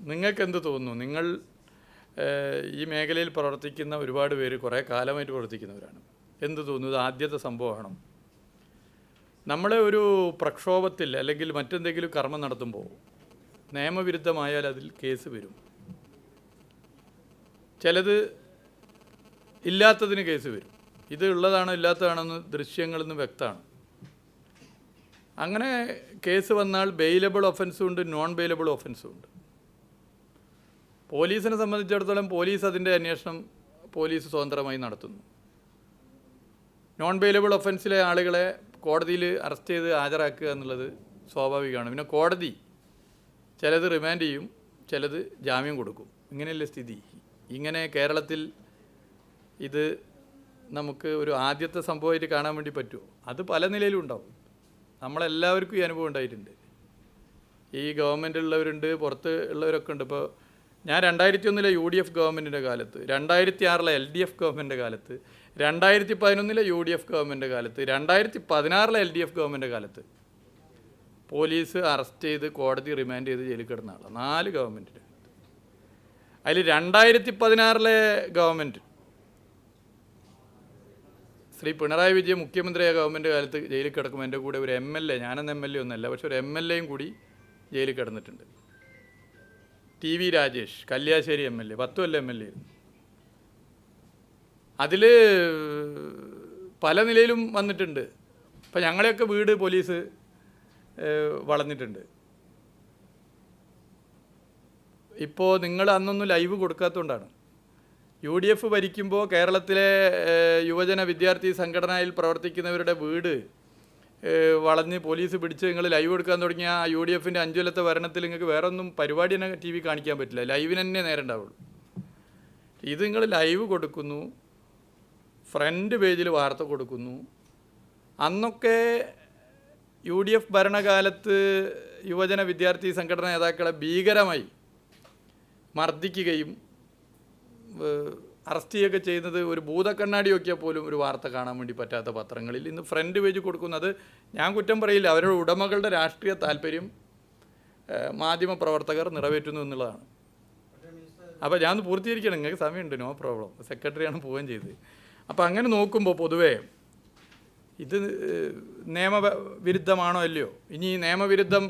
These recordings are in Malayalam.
നിങ്ങൾക്ക് എന്ത് തോന്നുന്നു? നിങ്ങൾ ഈ മേഖലയിൽ പ്രവർത്തിക്കുന്ന ഒരുപാട് പേര് കുറേ കാലമായിട്ട് പ്രവർത്തിക്കുന്നവരാണ്. എന്ത് തോന്നുന്നു? ഇത് ആദ്യത്തെ സംഭവമാണോ? നമ്മളെ ഒരു പ്രക്ഷോഭത്തിൽ അല്ലെങ്കിൽ മറ്റെന്തെങ്കിലും കർമ്മം നടത്തുമ്പോൾ നിയമവിരുദ്ധമായാൽ അതിൽ കേസ് വരും. ചിലത് ഇല്ലാത്തതിന് കേസ് വരും. ഇത് ഉള്ളതാണോ ഇല്ലാത്തതാണെന്ന് ദൃശ്യങ്ങളിൽ നിന്ന് വ്യക്തമാണ്. അങ്ങനെ കേസ് വന്നാൽ ബെയിലബിൾ ഒഫൻസും ഉണ്ട് നോൺ ബെയിലബിൾ ഒഫൻസും ഉണ്ട്. പോലീസിനെ സംബന്ധിച്ചിടത്തോളം പോലീസ് അതിന്റെ അന്വേഷണം പോലീസ് സ്വതന്ത്രമായി നടത്തുന്നു. നോൺ ബെയിലബിൾ ഒഫൻസിലെ ആളുകളെ കോടതിയിൽ അറസ്റ്റ് ചെയ്ത് ഹാജരാക്കുക എന്നുള്ളത് സ്വാഭാവികമാണ്. പിന്നെ കോടതി ചിലത് റിമാൻഡ് ചെയ്യും ചിലത് ജാമ്യം കൊടുക്കും. ഇങ്ങനെയല്ലേ സ്ഥിതി? ഇങ്ങനെ കേരളത്തിൽ ഇത് നമുക്ക് ഒരു ആദ്യത്തെ സംഭവമായിട്ട് കാണാൻ വേണ്ടി പറ്റുമോ? അത് പല നിലയിലും ഉണ്ടാവും. നമ്മളെല്ലാവർക്കും ഈ അനുഭവം ഉണ്ടായിട്ടുണ്ട്. ഈ ഗവൺമെന്റ് ഗവൺമെന്റിലുള്ളവരുണ്ട് പുറത്ത് ഉള്ളവരൊക്കെ ഉണ്ട്. ഇപ്പോൾ ഞാൻ രണ്ടായിരത്തി ഒന്നിലെ യു ഡി എഫ് ഗവൺമെന്റിന്റെ കാലത്ത് രണ്ടായിരത്തി ആറിലെ എൽ ഡി എഫ് ഗവൺമെന്റിന്റെ കാലത്ത് രണ്ടായിരത്തി പതിനൊന്നിലെ യു ഡി എഫ് ഗവൺമെന്റിന്റെ കാലത്ത് രണ്ടായിരത്തി പതിനാറിലെ എൽ ഡി എഫ് ഗവൺമെന്റിന്റെ കാലത്ത് പോലീസ് അറസ്റ്റ് ചെയ്ത് കോടതി റിമാൻഡ് ചെയ്ത് ജയിലിൽ കിടന്ന ആളാണ് നാല് ഗവൺമെന്റിന്റെ അതിൽ രണ്ടായിരത്തി പതിനാറിലെ ഗവൺമെന്റ് ശ്രീ പിണറായി വിജയൻ മുഖ്യമന്ത്രിയായ ഗവൺമെന്റ് കാലത്ത് ജയിലിൽ കിടക്കുമ്പോൾ എന്റെ കൂടെ ഒരു എം എൽ എ ഞാനെന്ന എം എൽ എ ഒന്നല്ല പക്ഷെ ഒരു എം എൽ എയും കൂടി ജയിലിൽ കിടന്നിട്ടുണ്ട്. T V Rajesh Kalliasseri M L A പത്തു എം എൽ എ അതിൽ പല നിലയിലും വന്നിട്ടുണ്ട്. ഇപ്പം ഞങ്ങളെയൊക്കെ വീട് പോലീസ് വളഞ്ഞിട്ടുണ്ട് ഇപ്പോൾ നിങ്ങൾ അന്നൊന്നും ലൈവ് കൊടുക്കാത്തതുകൊണ്ടാണ് യു ഡി എഫ് ഭരിക്കുമ്പോൾ കേരളത്തിലെ യുവജന വിദ്യാർത്ഥി സംഘടനയിൽ പ്രവർത്തിക്കുന്നവരുടെ വീട് വളഞ്ഞ് പോലീസ് പിടിച്ച് നിങ്ങൾ ലൈവ് എടുക്കാൻ തുടങ്ങിയ ആ യു ഡി എഫിന്റെ അഞ്ചു കൊല്ലത്തെ ഭരണത്തിൽ നിങ്ങൾക്ക് വേറെ ഒന്നും പരിപാടി തന്നെ ടി വി കാണിക്കാൻ പറ്റില്ല. ലൈവിന് തന്നെ നേരം ഉണ്ടാവുള്ളൂ. ഇത് നിങ്ങൾ ലൈവ് കൊടുക്കുന്നു ഫ്രണ്ട് പേജിൽ വാർത്ത കൊടുക്കുന്നു. അന്നൊക്കെ യു ഡി എഫ് ഭരണകാലത്ത് യുവജന വിദ്യാർത്ഥി സംഘടനാ നേതാക്കളെ ഭീകരമായി മർദ്ദിക്കുകയും അറസ്റ്റ് ചെയ്യുകയൊക്കെ ചെയ്യുന്നത് ഒരു ഭൂതക്കണ്ണാടി നോക്കിയാൽ പോലും ഒരു വാർത്ത കാണാൻ വേണ്ടി പറ്റാത്ത പത്രങ്ങളിൽ. ഇന്ന് ഫ്രണ്ട് പേജ് കൊടുക്കുന്നത് ഞാൻ കുറ്റം പറയില്ല അവരുടെ ഉടമകളുടെ രാഷ്ട്രീയ താല്പര്യം മാധ്യമ പ്രവർത്തകർ നിറവേറ്റുന്നു എന്നുള്ളതാണ്. അപ്പോൾ ഞാൻ പൂർത്തീകരിക്കണം നിങ്ങൾക്ക് സമയമുണ്ട് നോ പ്രോബ്ലം. സെക്രട്ടറിയാണ് പോവുകയും ചെയ്തത്. അപ്പോൾ അങ്ങനെ നോക്കുമ്പോൾ പൊതുവേ ഇത് നിയമവിരുദ്ധമാണോ അല്ലയോ? ഇനി നിയമവിരുദ്ധം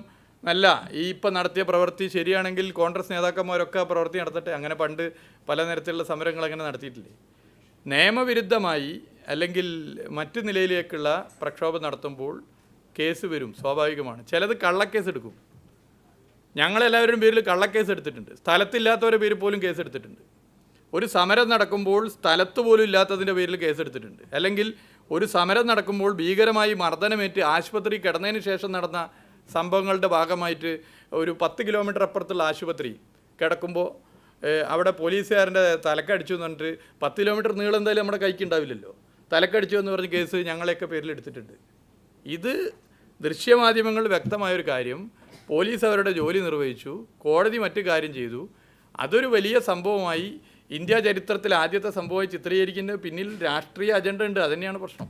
അല്ല ഈ ഇപ്പം നടത്തിയ പ്രവൃത്തി ശരിയാണെങ്കിൽ കോൺഗ്രസ് നേതാക്കന്മാരൊക്കെ പ്രവൃത്തി നടത്തട്ടെ. അങ്ങനെ പണ്ട് പല നിരത്തിലുള്ള സമരങ്ങൾ അങ്ങനെ നടത്തിയിട്ടില്ലേ? നിയമവിരുദ്ധമായി അല്ലെങ്കിൽ മറ്റു നിലയിലേക്കുള്ള പ്രക്ഷോഭം നടത്തുമ്പോൾ കേസ് വരും സ്വാഭാവികമാണ്. ചിലത് കള്ളക്കേസ് എടുക്കും. ഞങ്ങളെല്ലാവരും പേരിൽ കള്ളക്കേസ് എടുത്തിട്ടുണ്ട്. സ്ഥലത്തില്ലാത്തവരുടെ പേര് പോലും കേസ് എടുത്തിട്ടുണ്ട്. ഒരു സമരം നടക്കുമ്പോൾ സ്ഥലത്ത് പോലും ഇല്ലാത്തതിന്റെ പേരിൽ കേസ് എടുത്തിട്ടുണ്ട്. അല്ലെങ്കിൽ ഒരു സമരം നടക്കുമ്പോൾ ഭീകരമായി മർദ്ദനമേറ്റ് ആശുപത്രി കിടന്നതിന് ശേഷം നടന്ന സംഭവങ്ങളുടെ ഭാഗമായിട്ട് ഒരു പത്ത് കിലോമീറ്റർ അപ്പുറത്തുള്ള ആശുപത്രി കിടക്കുമ്പോൾ അവിടെ പോലീസുകാരന്റെ തലക്കടിച്ചു എന്ന് പറഞ്ഞിട്ട് പത്ത് കിലോമീറ്റർ നീളം എന്തായാലും നമ്മുടെ കൈക്ക് ഉണ്ടാവില്ലല്ലോ. തലക്കടിച്ചു എന്ന് പറഞ്ഞ കേസ് ഞങ്ങളെയൊക്കെ പേരിലെടുത്തിട്ടുണ്ട് ഇത് ദൃശ്യമാധ്യമങ്ങളിൽ വ്യക്തമായൊരു കാര്യം പോലീസ് അവരുടെ ജോലി നിർവഹിച്ചു കോടതി മറ്റു കാര്യം ചെയ്തു. അതൊരു വലിയ സംഭവമായി ഇന്ത്യ ചരിത്രത്തിൽ ആദ്യത്തെ സംഭവമായി ചിത്രീകരിക്കുന്നതിന് പിന്നിൽ രാഷ്ട്രീയ അജണ്ട ഉണ്ട് അതുതന്നെയാണ് പ്രശ്നം.